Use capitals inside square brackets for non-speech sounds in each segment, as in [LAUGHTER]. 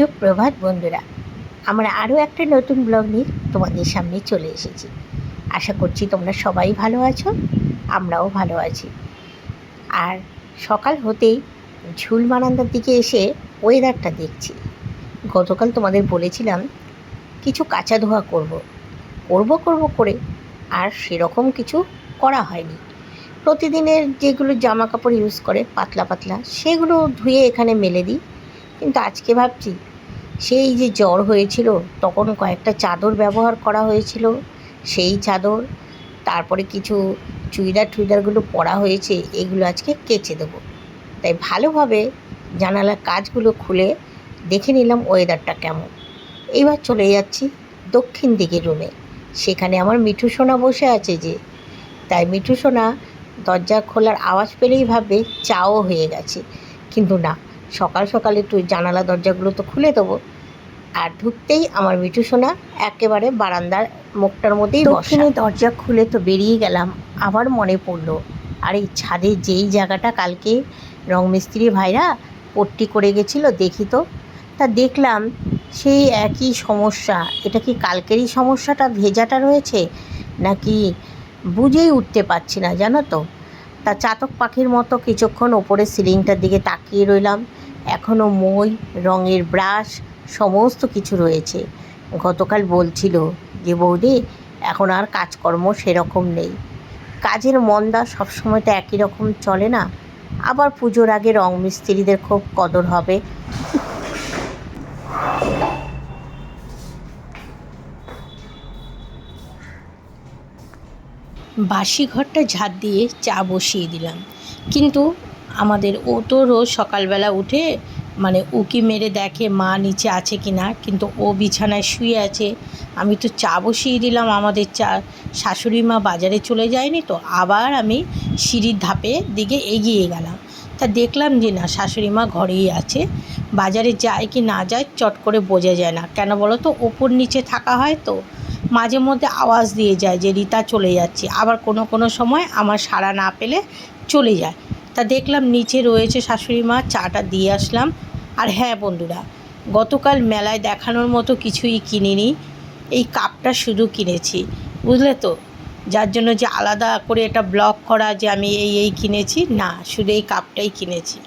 সুপ্রভাত বন্ধুরা। আমরা আরও একটা নতুন ব্লগ নিয়ে তোমাদের সামনে চলে এসেছি। আশা করছি তোমরা সবাই ভালো আছো, আমরাও ভালো আছি। আর সকাল হতেই ঝুল বারান্দার দিকে এসে ওয়েদারটা দেখছি। গতকাল তোমাদের বলেছিলাম, কিছু কাঁচা ধোয়া করব। করব করব করে আর সেরকম কিছু করা হয়নি। প্রতিদিনের যেগুলো জামা কাপড় ইউজ করে, পাতলা পাতলা, সেগুলো ধুয়ে এখানে মেলে দিই। কিন্তু আজকে ভাবছি সেই যে জ্বর হয়েছিল, তখন কয়েকটা চাদর ব্যবহার করা হয়েছিল, সেই চাদর, তারপরে কিছু চুড়িদার টুইদারগুলো পরা হয়েছে, এগুলো আজকে কেচে দেবো। তাই ভালোভাবে জানালার কাজগুলো খুলে দেখে নিলাম ওয়েদারটা কেমন। এইবার চলে যাচ্ছি দক্ষিণ দিকের রুমে সেখানে আমার মিঠু সোনা বসে আছে যে। তাই মিঠু সোনা দরজা খোলার আওয়াজ পেলেই ভাববে চাও হয়ে গেছে। কিন্তু না সকাল সকাল একটু জানালা দরজাগুলো তো খুলে দেবো। আর ঢুকতেই আমার মিঠু সোনা একেবারে বারান্দার মুখটার মধ্যেই দক্ষিণে দরজা খুলে তো বেরিয়ে গেলাম, আবার মনে পড়ল, আর এই ছাদে যেই জায়গাটা কালকে রং মিস্ত্রি ভাইরা পট্টি করে গেছিল, দেখি তো। তা দেখলাম সেই একই সমস্যা, এটা কি কালকেরই সমস্যাটা, ভেজাটা রয়েছে, নাকি বুঝেই উঠতে পারছি না, জানো তো? তা চাতক পাখির মতো কিছুক্ষণ ওপরে সিলিংটার দিকে তাকিয়ে রইলাম। এখনও মই, রঙের ব্রাশ, সমস্ত কিছু রয়েছে। গতকাল বলছিল যে, বৌদি, এখন আর কাজকর্ম সেরকম নেই। কাজের মন্দা সবসময় তো একই রকম চলে না। আবার পুজোর আগে রং মিস্ত্রিদের খুব কদর হবে। বাসি ঘরটা ঝাড় দিয়ে চা বসিয়ে দিলাম। কিন্তু আমাদের ও তো রোজ সকালবেলা উঠে মানে উকি মেরে দেখে মা নিচে আছে কি না, কিন্তু ও বিছানায় শুয়ে আছে। আমি তো চা বসিয়ে দিলাম, আমাদের চা, শাশুড়ি মা বাজারে চলে যায়নি তো, আবার আমি সিঁড়ির ধাপে দিকে এগিয়ে গেলাম। তা দেখলাম যে না, শাশুড়ি মা ঘরেই আছে। বাজারে যায় কি না যায় চট করে বোঝা যায় না। কেন বলো তো, ওপর নিচে থাকা হয় তো। মাঝে মধ্যে আওয়াজ দিয়ে যায় যে, রিতা চলে যাচ্ছে। আবার কোনো কোনো সময় আমার সাড়া না পেলে চলে যায়। তা দেখলাম নিচে রয়েছে শাশুড়ি মা, চাটা দিয়ে আসলাম। আর হ্যাঁ বন্ধুরা, গতকাল মেলায় দেখানোর মতো কিছুই কিনিনি। এই কাপটা শুধু কিনেছি, বুঝলে তো? যার জন্য যে আলাদা করে এটা ব্লক করা যে আমি এই এই কিনেছি, না, শুধু এই কাপটাই কিনেছি।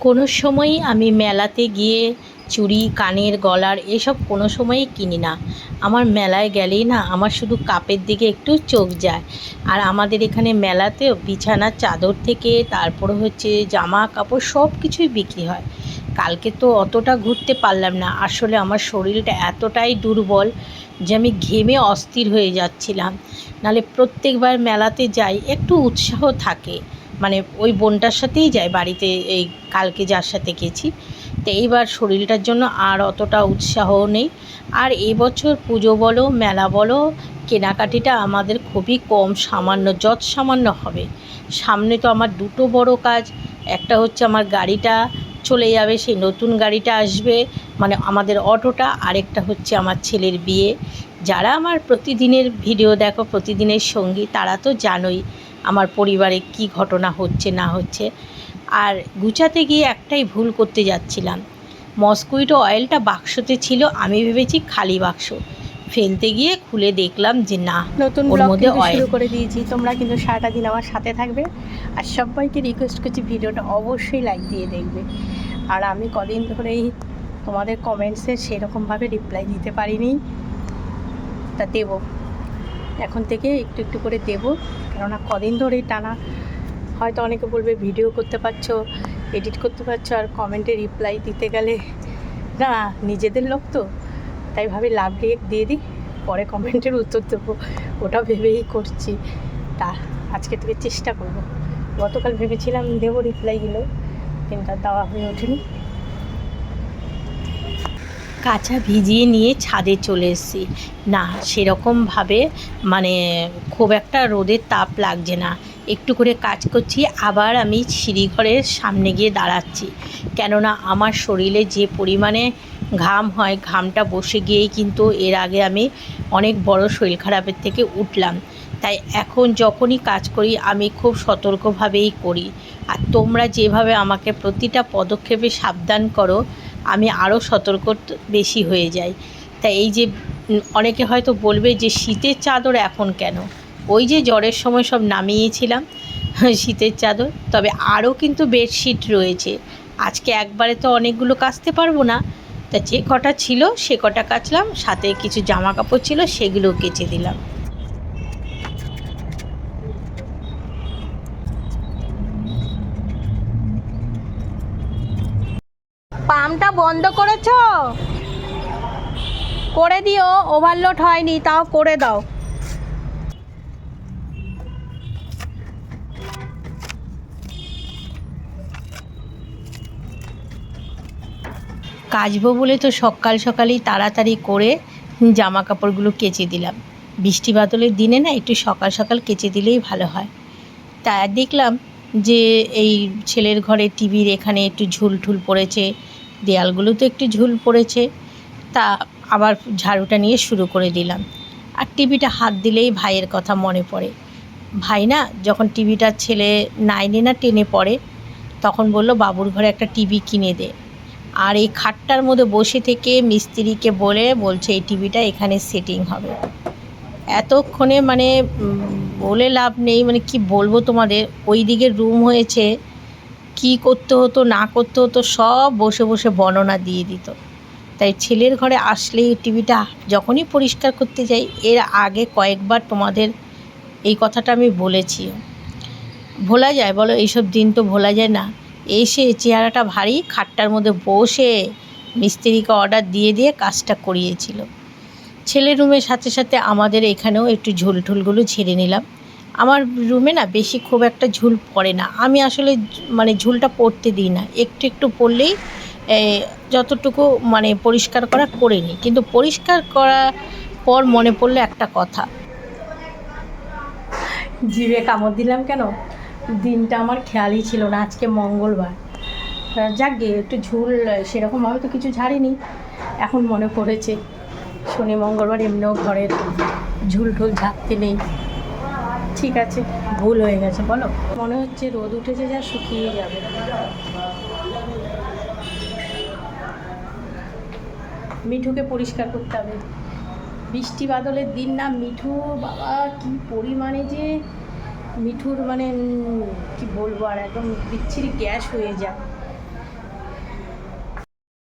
কোনো সময়ই আমি মেলাতে গিয়ে চুড়ি, কানের, গলার এসব কোনো সময়ই কিনি না। আমার মেলায় গেলেই না আমার শুধু কাপের দিকে একটু চোখ যায়। আর আমাদের এখানে মেলাতেও বিছানার চাদর থেকে তারপরে হচ্ছে জামা, কাপড় সব কিছুই বিক্রি হয়। কালকে তো অতটা ঘুরতে পারলাম না। আসলে আমার শরীরটা এতটাই দুর্বল যে আমি ঘেমে অস্থির হয়ে যাচ্ছিলাম। নালে প্রত্যেকবার মেলাতে যাই একটু উৎসাহ থাকে। মানে ওই বোনটার সাথেই যায় বাড়িতে, এই কালকে যার সাথে গেছি। তো এইবার শরীরটার জন্য আর অতটা উৎসাহ নেই। আর এবছর পুজো বলো, মেলা বলো, কেনাকাটিটা আমাদের খুবই কম, সামান্য, যত সামান্য হবে। সামনে তো আমার দুটো বড় কাজ, একটা হচ্ছে আমার গাড়িটা চলে যাবে, সেই নতুন গাড়িটা আসবে মানে আমাদের অটোটা, আরেকটা হচ্ছে আমার ছেলের বিয়ে। যারা আমার প্রতিদিনের ভিডিও দেখো, প্রতিদিনের সঙ্গী, তারা তো জানোই আমার পরিবারে কি ঘটনা হচ্ছে না হচ্ছে। আর গুছাতে গিয়ে একটাই ভুল করতে যাচ্ছিলাম। মস্কুইটো অয়েলটা বাক্সতে ছিল আমি ভেবেছি খালি বাক্স। ফেলতে গিয়ে খুলে দেখলাম যে না নতুন ওর মধ্যে শুরু করে দিয়েছি। তোমরা কিন্তু সারাটা দিন আমার সাথে থাকবে। আর সবাইকে রিকোয়েস্ট করছি ভিডিওটা অবশ্যই লাইক দিয়ে দেখবে। আর আমি কদিন ধরেই তোমাদের কমেন্টসে সেরকমভাবে রিপ্লাই দিতে পারিনি। তা দেবো। এখন থেকে একটু একটু করে দেবো। কেননা কদিন ধরেই টানা, হয়তো অনেকে বলবে ভিডিও করতে পারছ, এডিট করতে পারছ, আর কমেন্টে রিপ্লাই দিতে গেলে না, নিজেদের লোক তো। তাই ভাবি লাভ রিয়েক্ট দিয়ে দিই, পরে কমেন্টের উত্তর দেবো। ওটা ভেবেই করছি। তা, আজকে থেকে চেষ্টা করব। গতকাল ভেবেছিলাম দেবো রিপ্লাইগুলো কিন্তু দেওয়া হয়ে ওঠেনি। কাঁচা ভিজিয়ে নিয়ে ছাদে চলে এসেছি। না সেরকমভাবে মানে খুব একটা রোদের তাপ লাগছে না। একটু করে কাজ করছি, আবার আমি সিঁড়িঘরের সামনে গিয়ে দাঁড়াচ্ছি। কেননা আমার শরীরে যে পরিমাণে ঘাম হয়, ঘামটা বসে গিয়েই কিন্তু এর আগে আমি অনেক বড় শরীর খারাপের থেকে উঠলাম। তাই এখন যখনই কাজ করি, আমি খুব সতর্কভাবেই করি। আর তোমরা যেভাবে আমাকে প্রতিটা পদক্ষেপে সাবধান করো আমি আরও সতর্ক বেশি হয়ে যাই। তাই এই যে অনেকে হয়তো বলবে যে শীতের চাদর এখন কেন? ওই যে জ্বরের সময় সব নামিয়েছিলাম [LAUGHS] শীতের চাদর, তবে আরও কিন্তু বেডশিট রয়েছে। আজকে একবারে তো অনেকগুলো কাচতে পারব না। তা যে কটা ছিল সে কটা কাচলাম, সাথে কিছু জামা কাপড় ছিল সেগুলো কেচে দিলাম। বন্ধ করেছ? করে দিও ওভারলোড হয়নি, তাও করে দাও। কাচবো বলে তো সকাল সকালেই তাড়াতাড়ি করে জামা কাপড়গুলো কেচে দিলাম। বৃষ্টি বাদলের দিনে না একটু সকাল সকাল কেচে দিলেই ভালো হয়। তা দেখলাম যে এই ছেলের ঘরে টিভির এখানে একটু ঝুল ঠুল পড়েছে দেয়ালগুলোতে একটু ঝুল পড়েছে, তা আবার ঝাড়ুটা নিয়ে শুরু করে দিলাম। আর টিভিটা হাত দিলেই ভাইয়ের কথা মনে পড়ে। ভাই না, যখন টিভিটা ছেলে নাইনে না টেনে পড়ে, তখন বলল, বাবুর ঘরে একটা টিভি কিনে দে। আর এই খাটটার মধ্যে বসে থেকে মিস্ত্রিকে বলে, বলছে, এই টিভিটা এখানে সেটিং হবে। এতক্ষণে মানে বলে লাভ নেই মানে কি বলব তোমাদের? ওই দিকের রুম হয়েছে কি করতে হতো, না করতে হতো, সব বসে বসে বর্ণনা দিয়ে দিত। তাই ছেলের ঘরে আসলেই টিভিটা যখনই পরিষ্কার করতে যাই, এর আগে কয়েকবার তোমাদের এই কথাটা আমি বলেছি। ভোলা যায়, বলো, এইসব দিন তো ভোলা যায় না। এসে চেহারাটা ভারী, খাটটার মধ্যে বসে মিস্ত্রিকে অর্ডার দিয়ে দিয়ে কাজটা করিয়েছিল। ছেলের রুমের সাথে সাথে আমাদের এখানেও একটু ঝুল ঠুলগুলো ঝেড়ে নিলাম। আমার রুমে না বেশি খুব একটা ঝুল পড়ে না। আমি আসলে মানে ঝুলটা পড়তে দিই না। একটু একটু পড়লেই যতটুকু মানে পরিষ্কার করা করে নিই। কিন্তু পরিষ্কার করা পর মনে পড়ল একটা কথা। জিভে কামড় দিলাম কেন? দিনটা আমার খেয়ালই ছিল না আজকে মঙ্গলবার। যাক গে, একটু ঝুল সেরকমভাবে তো কিছু ঝাড়িনি। এখন মনে পড়েছে, শনি মঙ্গলবার এমনিও ঘরের ঝুল ঠুল ঝাড়তে নেই। ঠিক আছে, ভুল হয়ে গেছে, বলো। মনে হচ্ছে রোদ উঠেছে, যা শুকিয়ে যাবে। মিঠুকে পরিষ্কার করতে হবে। বৃষ্টি বাদলের দিন না, মিঠু, বাবা, কি পরিমাণে যে মিঠুর মানে কি বলব আর, একদম বিচ্ছিরি গ্যাস হয়ে যায়।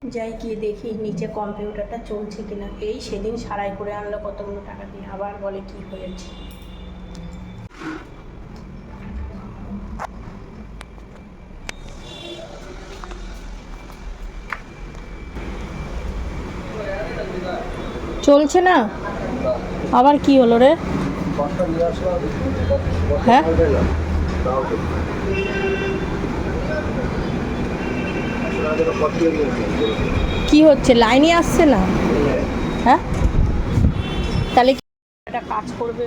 যাই গিয়ে দেখি নিচে কম্পিউটারটা চলছে কিনা। এই সেদিন সারাই করে আনলো কতগুলো টাকা দিয়ে। আবার বলে কি হয়েছে। চলছে না? আবার কি হলো রে? হ্যাঁ? কি হচ্ছে? লাইনই আসছে না? হ্যাঁ? তাহলে একটা কাজ করবে?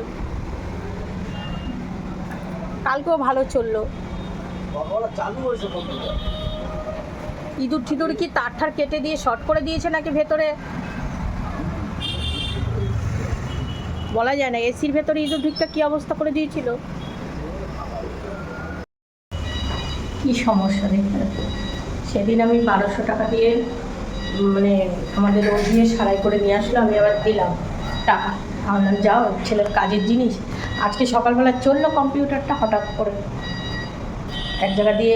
কালকেও ভালো চলল। ইঁদুর টিঁদুর কি তার ঠার কেটে দিয়ে শর্ট করে দিয়েছে নাকি ভেতরে? বলা যায় না, এসির ভেতরে ইঁদুর ঢুকটা কি অবস্থা করে দিয়েছিল? কি সমস্যা সেদিন আমি বারোশো টাকা দিয়ে মানে আমাদের রোড দিয়ে সারাই করে নিয়ে আসলো, আমি আবার দিলাম টাকা। ভাবলাম যাও, ছেলের কাজের জিনিস। আজকে সকালবেলা চলল কম্পিউটারটা হঠাৎ করে। এক জায়গা দিয়ে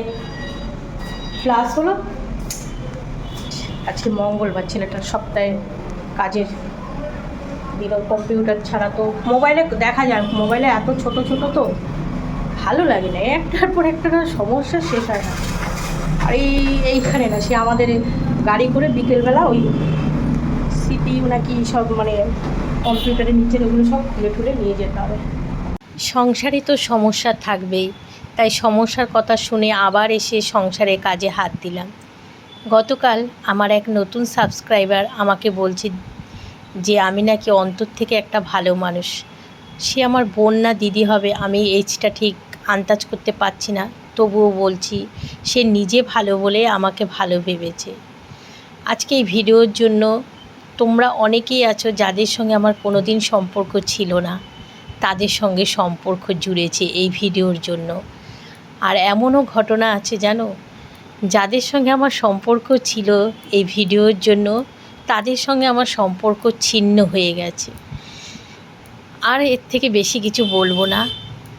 ক্লাস হলো। আজকে মঙ্গলবার ছেলেটার সপ্তাহে কাজের দিল কম্পিউটার ছাড়া তো মোবাইলে দেখা যায় মোবাইলে এত ছোট ছোট তো ভালো লাগে না। একটার পর একটা সমস্যা শেষ হয় না। আর এই, এইখানে না, সে আমাদের গাড়ি করে বিকেলবেলা ওই সিপিইউ নাকি সব মানে কম্পিউটারের নিচের ওগুলো সব খুলে ঠুলে নিয়ে যেতে হবে। সংসারে তো সমস্যা থাকবেই। তাই সমস্যার কথা শুনে আবার এসে সংসারে কাজে হাত দিলাম। গতকাল আমার এক নতুন সাবস্ক্রাইবার আমাকে বলছে যে আমি নাকি অন্তর থেকে একটা ভালো মানুষ। সে আমার বোন না, দিদি হবে, আমি এইজটা ঠিক আন্দাজ করতে পারছি না। তবুও বলছি, সে নিজে ভালো বলে আমাকে ভালো ভেবেছে। আজকে এই ভিডিওর জন্য তোমরা অনেকেই আছো যাদের সঙ্গে আমার কোনো দিন সম্পর্ক ছিল না। তাদের সঙ্গে সম্পর্ক জুড়েছে এই ভিডিওর জন্য। আর এমনও ঘটনা আছে জানো? যাদের সঙ্গে আমার সম্পর্ক ছিল এই ভিডিওর জন্য তাদের সঙ্গে আমার সম্পর্ক ছিন্ন হয়ে গেছে। আর এর থেকে বেশি কিছু বলব না।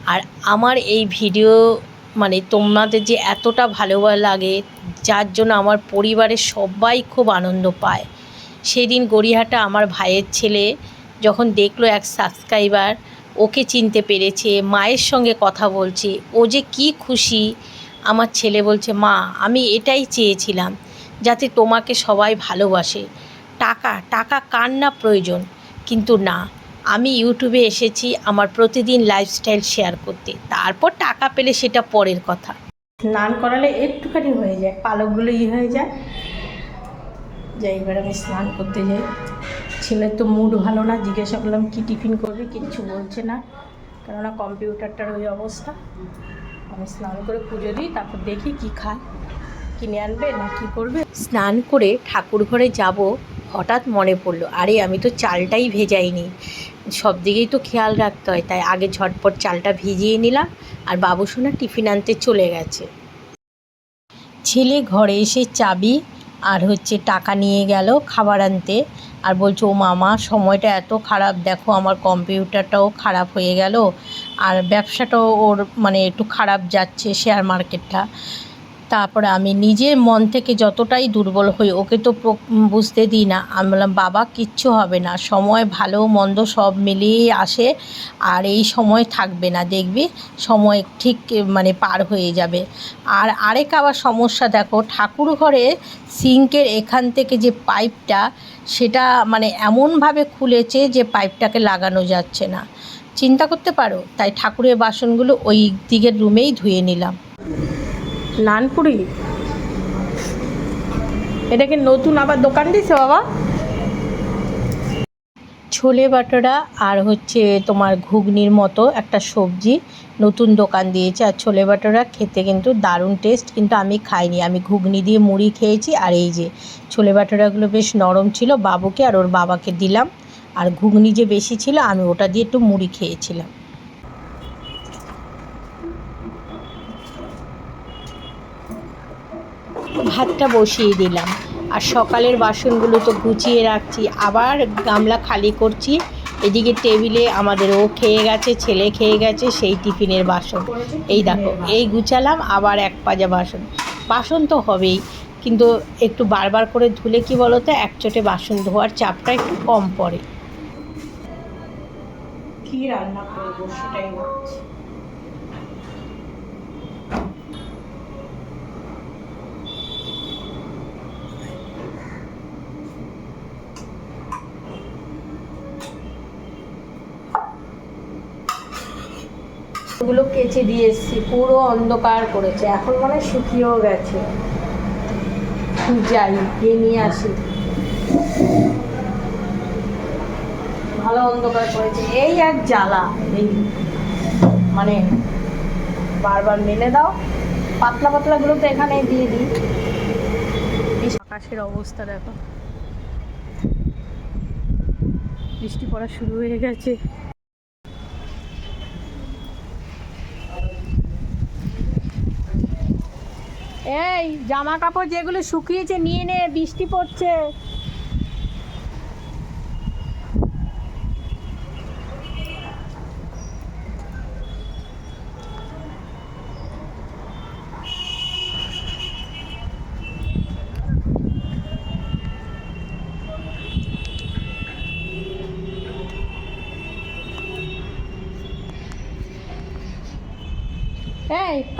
আর আমার এই ভিডিও মানে তোমাদের যে এতটা ভালো লাগে, যার জন্য আমার পরিবারের সবাই খুব আনন্দ পায়। সেদিন গড়িয়াহাটা আমার ভাইয়ের ছেলে যখন দেখল এক সাবস্ক্রাইবার ওকে চিনতে পেরেছে, মায়ের সঙ্গে কথা বলছে, ও যে কি খুশি। আমার ছেলে বলছে, মা, আমি এটাই চেয়েছিলাম যাতে তোমাকে সবাই ভালোবাসে। টাকা টাকা কার না প্রয়োজন? কিন্তু না আমি ইউটিউবে এসেছি আমার প্রতিদিন লাইফস্টাইল শেয়ার করতে। তারপর টাকা পেলে সেটা পরের কথা। স্নান করালে একটুখানি হয়ে যায় পালকগুলো ই হয়ে যায়। যাই এবার আমি স্নান করতে যাই। ছেলের তো মুড ভালো না জিজ্ঞাসা করলাম কী টিফিন করবে? কিচ্ছু বলছে না। কেননা কম্পিউটারটার ওই অবস্থা। আমি স্নান করে পুজো দিই তারপর দেখি কি খায়। কিনে আনবে না কি করবে? স্নান করে ঠাকুর ঘরে যাব হঠাৎ মনে পড়ল, আরে আমি তো চালটাই ভেজাইনি। সব দিকেই তো খেয়াল রাখতে হয়, তাই আগে ঝটপট চালটা ভিজিয়ে নিলাম আর বাবু সোনা টিফিন আনতে চলে গেছে। ছেলে ঘরে এসে চাবি আর হচ্ছে টাকা নিয়ে গেল খাবার আনতে আর বলছে, ও মামা, সময়টা এত খারাপ, দেখো আমার কম্পিউটারটাও খারাপ হয়ে গেল আর ব্যবসাটাও ওর মানে একটু খারাপ যাচ্ছে শেয়ার মার্কেটটা। তারপরে আমি নিজের মন থেকে যতটাই দুর্বল হই, ওকে তো বুঝতে দিই না। আমি বললাম, বাবা, কিচ্ছু হবে না। সময় ভালো, মন্দ সব মিলিয়েই আসে আর এই সময় থাকবে না। দেখবি, সময় ঠিক মানে পার হয়ে যাবে। আর আরেক আবার সমস্যা, দেখো, ঠাকুর ঘরে সিঙ্কের এখান থেকে যে পাইপটা, সেটা মানে এমনভাবে খুলেছে যে পাইপটাকে লাগানো যাচ্ছে না। চিন্তা করতে পারো? তাই ঠাকুরের বাসনগুলো ওই দিকের রুমেই ধুয়ে নিলাম। নানপুরি? এটাকে নতুন আবার দোকান দিছে বাবা? ছোলে বাটোরা আর হচ্ছে তোমার ঘুগনির মতো একটা সবজি নতুন দোকান দিয়েছে। আর ছোলে বাটোরা খেতে কিন্তু দারুণ টেস্ট কিন্তু আমি খাইনি। আমি ঘুগনি দিয়ে মুড়ি খেয়েছি আর এই যে ছোলে বাটোরাগুলো বেশ নরম ছিল। বাবুকে আর ওর বাবাকে দিলাম। আর ঘুগনি যে বেশি ছিল, আমি ওটা দিয়ে একটু মুড়ি খেয়েছিলাম। ভাতটা বসিয়ে দিলাম। আর সকালের বাসনগুলো তো গুছিয়ে রাখছি। আবার গামলা খালি করছি। এদিকে টেবিলে আমাদের ও খেয়ে গেছে, ছেলে খেয়ে গেছে, সেই টিফিনের বাসন। এই দেখো, এই গুছালাম, আবার এক পাজা বাসন। বাসন তো হবেই, কিন্তু একটু বারবার করে ধুলে কি বলো তো একচোটে বাসন ধোয়ার চাপটা একটু কম পড়ে। কি রান্না করব সেটাই ভাবছি ওগুলো কেচে দিয়ে এসছি, পুরো অন্ধকার করেছে। এখন মানে শুকিয়েও গেছে। যাই গিয়ে নিয়ে আসি। ভালো অন্ধকার করেছে। এই এক জ্বালা, এই মানে বারবার মেলে দাও। পাতলা পাতলাগুলো তো এখানে দিয়ে দিই। আকাশের অবস্থা দেখো। বৃষ্টি পড়া শুরু হয়ে গেছে। এই জামা কাপড় যেগুলো শুকিয়েছে নিয়ে নে বৃষ্টি পড়ছে।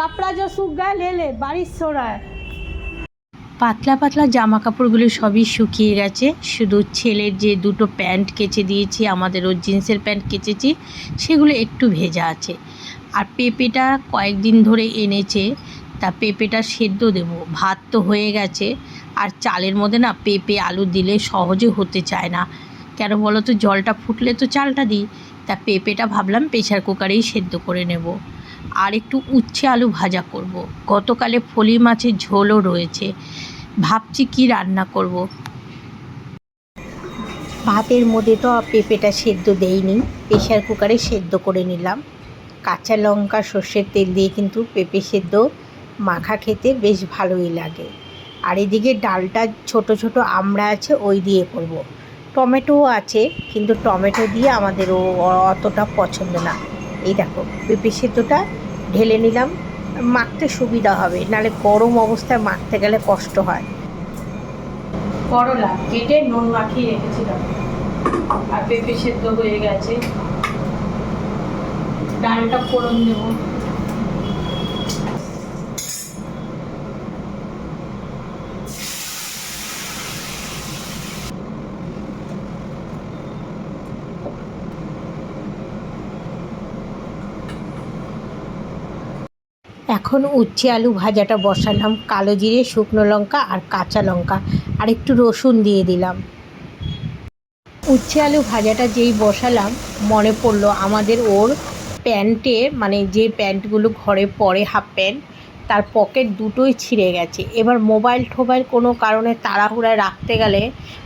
কাপড়া যা শুক গায়ে লেলে বাড়ির সোড়ায়। পাতলা পাতলা জামা কাপড়গুলো সবই শুকিয়ে গেছে। শুধু ছেলের যে দুটো প্যান্ট কেচে দিয়েছি আমাদেরও জিন্সের প্যান্ট কেচেছি, সেগুলো একটু ভেজা আছে। আর পেঁপেটা কয়েকদিন ধরে এনেছে, তা পেঁপেটা সেদ্ধ দেব। ভাত তো হয়ে গেছে। আর চালের মধ্যে না পেঁপে, আলু দিলে সহজে হতে চায় না। কেন বলো তো, জলটা ফুটলে তো চালটা দিই। তা পেঁপেটা ভাবলাম প্রেশার কুকারেই সেদ্ধ করে নেব। আর একটু উচ্ছে আলু ভাজা করব। গতকালে ফলি মাছের ঝোলও রয়েছে ভাবছি কি রান্না করব। ভাতের মধ্যে তো পেঁপেটা সেদ্ধ দেইনি প্রেশার কুকারে সেদ্ধ করে নিলাম কাঁচা লঙ্কা, সর্ষের তেল দিয়ে কিন্তু পেঁপে সেদ্ধ মাখা খেতে বেশ ভালোই লাগে আর এদিকে ডালটা ছোট ছোট আমড়া আছে, ওই দিয়ে করব। টমেটোও আছে, কিন্তু টমেটো দিয়ে আমাদের ও অতটা পছন্দ না এই দেখো, পেঁপে সেদ্ধটা ঢেলে নিলাম। মাখতে সুবিধা হবে নালে গরম অবস্থায় মাখতে গেলে কষ্ট হয়। করলা, কেটে নুন মাখিয়ে রেখেছিলাম। আর পেঁপে সেদ্ধ হয়ে গেছে। ডালটা ফোড়ন দেব। এখন উচ্ছে আলু ভাজাটা বসালাম, কালো জিরে, শুকনো লঙ্কা আর কাঁচা লঙ্কা, আর একটু রসুন দিয়ে দিলাম। উচ্ছে আলু ভাজাটা যেই বসালাম, মনে পড়ল আমাদের ওর প্যান্টে মানে যে প্যান্টগুলো ঘরে পরে হাফ প্যান্ট, তার পকেট দুটোই ছিঁড়ে গেছে। এবার মোবাইল ঠোবাইল কোনো কারণে তাড়াহুড়ায় রাখতে গেলে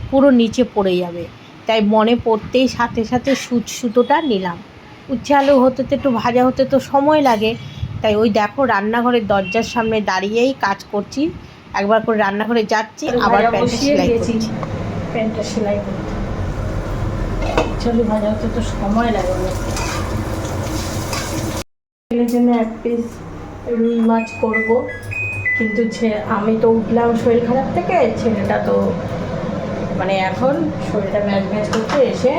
পুরো নিচে পড়ে যাবে। তাই মনে পড়তেই সাথে সাথে সুচ সুতোটা নিলাম। উচ্ছে আলু হতে তো একটু ভাজা হতে তো সময় লাগে তাই ওই দেখো রান্নাঘরের দরজার সামনে দাঁড়িয়েই কাজ করছি। একবার করে রান্নাঘরে যাচ্ছি আবার ভাজা প্যান্টটা সেলাই করছি। প্যান্টটা সেলাই করতে। চলো ভাজা হতে তো সময় লাগে ছেলের জন্য এক পিস রুই মাছ করব। কিন্তু আমি তো উঠলাম শরীর খারাপ থেকে ছেলেটা তো মানে এখন শরীরটা ম্যাচ ম্যাচ করছে এসে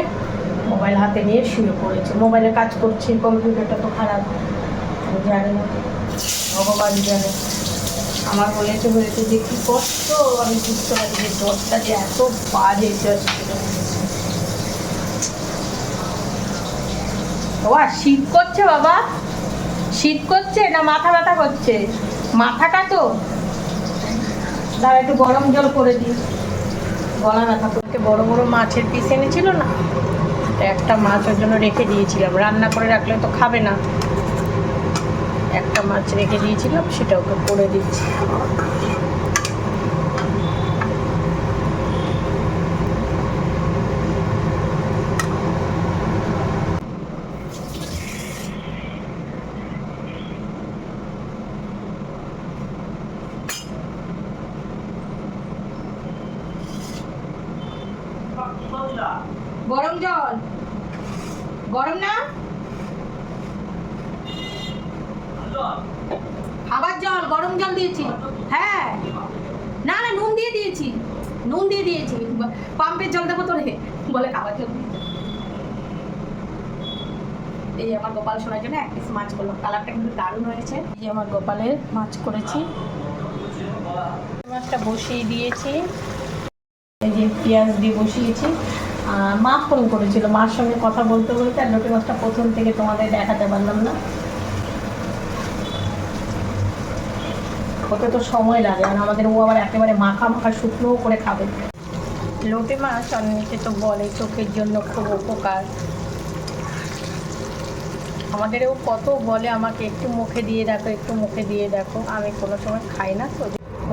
মোবাইল হাতে নিয়ে শুয়ে পড়েছে। মোবাইলে কাজ করছি কম্পিউটারটা তো খারাপ। আমি না। ভগবান জানে। আমার হয়েছে হয়েছে যে কী কষ্ট, আমি বুঝতে পারি যে জ্বরটা যে এত বাজে জ্বর বাবা, শীত করছে বাবা। শীত করছে না মাথা ব্যথা করছে? মাথাটা তো। দাঁড়া, একটু গরম জল করে দিই। গলা ব্যথা করতে বড় বড় মাছের পিস এনেছিল না? একটা মাছ ওর জন্য রেখে দিয়েছিলাম। রান্না করে রাখলে তো খাবে না। একটা মাছ রেখে দিয়েছিলাম সেটা ওকে করে দিচ্ছি গরম জল গরম না খাবার জল গরম জল দিয়েছি হ্যাঁ না না নুন দিয়ে দিয়েছি নুন দিয়ে দিয়েছি পাম্পের জল দেবো তো রে বলে খাবার জল দিয়েছি। এই আমার গোপাল শোনার জন্য এক পিস মাছ করলাম। কালারটা কিন্তু দারুণ হয়েছে। এই আমার গোপালের মাছ করেছি। মাছটা বসিয়ে দিয়েছি। এই যে পেঁয়াজ দিয়ে বসিয়েছি। মা ফোন করেছিল। মার সঙ্গে কথা বলতে বলতে আর লোটে মাছটা প্রথম থেকে তোমাদের দেখাতে পারলাম না। ওতে তো সময় লাগে আর আমাদের ও আবার একেবারে মাখা মাখা শুকনোও করে খাবে। লোটে মাছ অনেকে তো বলে চোখের জন্য খুব উপকার। আমাদের ও কত বলে আমাকে, একটু মুখে দিয়ে দেখো, একটু মুখে দিয়ে দেখো। আমি কোনো সময় খাই না তো।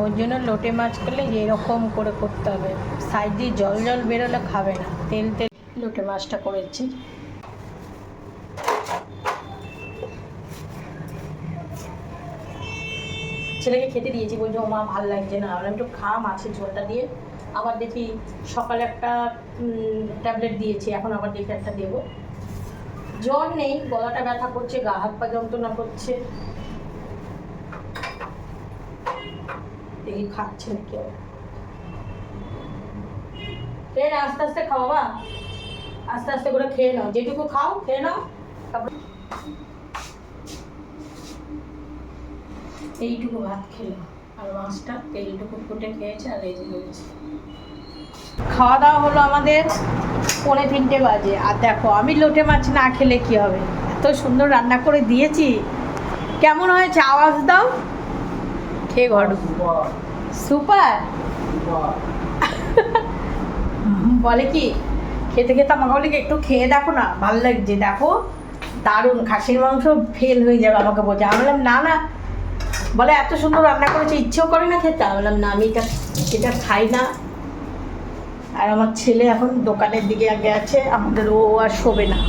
ওর জন্য লোটে মাছ করলে এরকম করে করতে হবে। সাইড দিয়ে জল জল বেরোলে খাবে না। তেল তেল লোটে মাছটা করেছি। ছেলেকে খেতে দিয়েছি, বলছে, ও মা, ভালো লাগছে না। আমি একটু খা মাছের ঝোলটা দিয়ে। আবার দেখি সকালে একটা ট্যাবলেট দিয়েছি। এখন আবার দেখি একটা দেবো। জ্বর নেই গলাটা ব্যথা করছে গা হাত পা যন্ত্রণা করছে। দেখি খাচ্ছে আবার। খেয়ে নাও, আস্তে আস্তে খাও বাবা। আস্তে আস্তে করে খেয়ে নাও যেটুকু খাও খেয়ে নাও। তারপর এইটুকু ভাত খেলো আর মাছটা তেলটুকু ফুটে খেয়েছে আর এই যে খাওয়া দাওয়া হলো আমাদের। পৌনে তিনটে বাজে। আর দেখো, আমি লোটে মাছ না খেলে কি হবে? এত সুন্দর রান্না করে দিয়েছি। কেমন হয়েছে? আওয়াজ দাও। খেয়ে ঘর সুপার। বলে কি, খেতে খেতে আমাকে বলে একটু খেয়ে দেখো না, ভালো লাগছে। দেখো, দারুণ, খাসির মাংস ফেল হয়ে যাবে আমাকে বলছে। আমি বললাম, না না। বলে, এত সুন্দর রান্না করেছে, ইচ্ছেও করে না খেতে। আমি বললাম, না, আমি এটা এটা খাই না। আর আমার ছেলে এখন দোকানের দিকে আগে আছে, আমাদের ও আর শোবে না।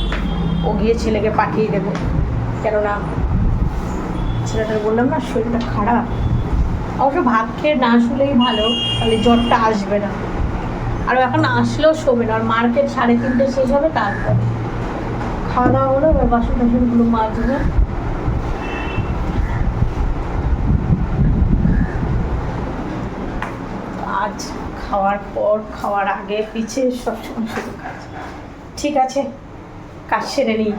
ও গিয়ে ছেলেকে পাঠিয়ে দেবো। কেননা ছেলেটার বললাম, না, শরীরটা খারাপ। অবশ্য ভাত খেয়ে না শুলেই ভালো, তাহলে জ্বরটা আসবে না। আর এখন আসলেও শোবে না, আর মার্কেট সাড়ে তিনটে শেষ হবে, তারপরে খাওয়া দাওয়া হলো বাসন টাসনগুলো মাজবে। খাওয়ার পর, খাওয়ার আগে পিছে সবসময় শুধু কাজ। ঠিক আছে, কাজ সেরে নিই।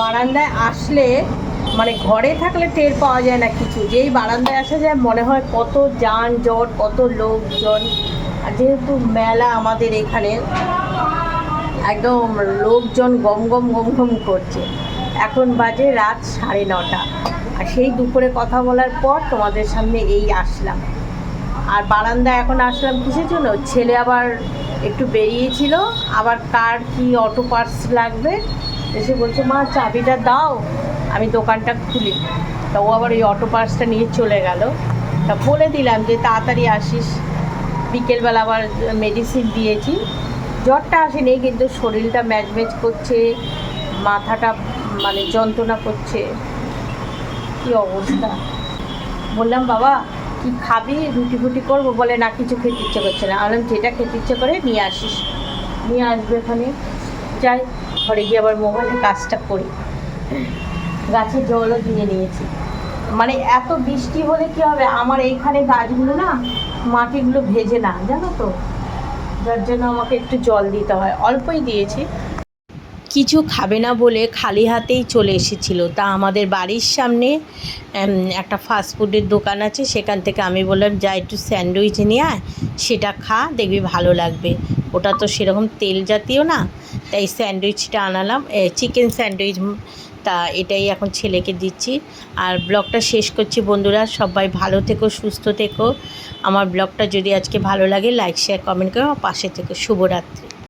বারান্দায় আসলে মানে ঘরে থাকলে টের পাওয়া যায় না কিছু। যেই বারান্দায় আসা যায়, মনে হয় কত যানজট, কত লোকজন। আর যেহেতু মেলা আমাদের এখানে, একদম লোকজন গম গম গম গম করছে। এখন বাজে রাত সাড়ে নটা। আর সেই দুপুরে কথা বলার পর তোমাদের সামনে এই আসলাম। আর বারান্দায় এখন আসলাম কিসের জন্য? ছেলে আবার একটু বেরিয়েছিল, আবার কার কি অটো পার্টস লাগবে? এসে বলছে, মা, চাবিটা দাও, আমি দোকানটা খুলি। তা ও আবার ওই অটো পার্টসটা নিয়ে চলে গেল। তা বলে দিলাম যে, তাড়াতাড়ি আসিস। বিকেলবেলা আবার মেডিসিন দিয়েছি। জ্বরটা আসেনি, কিন্তু শরীরটা ম্যাজম্যাজ করছে, মাথাটা মানে যন্ত্রণা করছে। কি অবস্থা? বললাম, বাবা কি খাবি? রুটি ফুটি করব বলে না, কিছু খেতে ইচ্ছে করছে না। আমি যেটা খেতে ইচ্ছে করে, নিয়ে আসিস। নিয়ে আসবে এখানে যাই, ঘরে গিয়ে আবার মোবাইলে কাজটা করি। গাছে জলও দিয়ে নিয়েছি। মানে এত বৃষ্টি হলে কি হবে? আমার এইখানে গাছগুলো না, মাটিগুলো ভেজে না, জানো তো? যার জন্য আমাকে একটু জল দিতে হয়। অল্পই দিয়েছি। কিছু খাবে না বলে খালি হাতেই চলে এসেছিল। তা আমাদের বাড়ির সামনে একটা ফাস্টফুডের দোকান আছে, সেখান থেকে আমি বললাম, যা একটু স্যান্ডউইচ নিয়ে আয়, সেটা খা, দেখবি ভালো লাগবে। ওটা তো সেরকম তেল জাতীয় না, তাই স্যান্ডউইচটা আনালাম। চিকেন স্যান্ডউইচ তা এটাই এখন ছেলেকে দিচ্ছি। আর ব্লগটা শেষ করছি, বন্ধুরা, সবাই ভালো থেকো, সুস্থ থেকো। আমার ব্লগটা যদি আজকে ভালো লাগে লাইক শেয়ার কমেন্ট করো পাশে থেকো। শুভরাত্রি।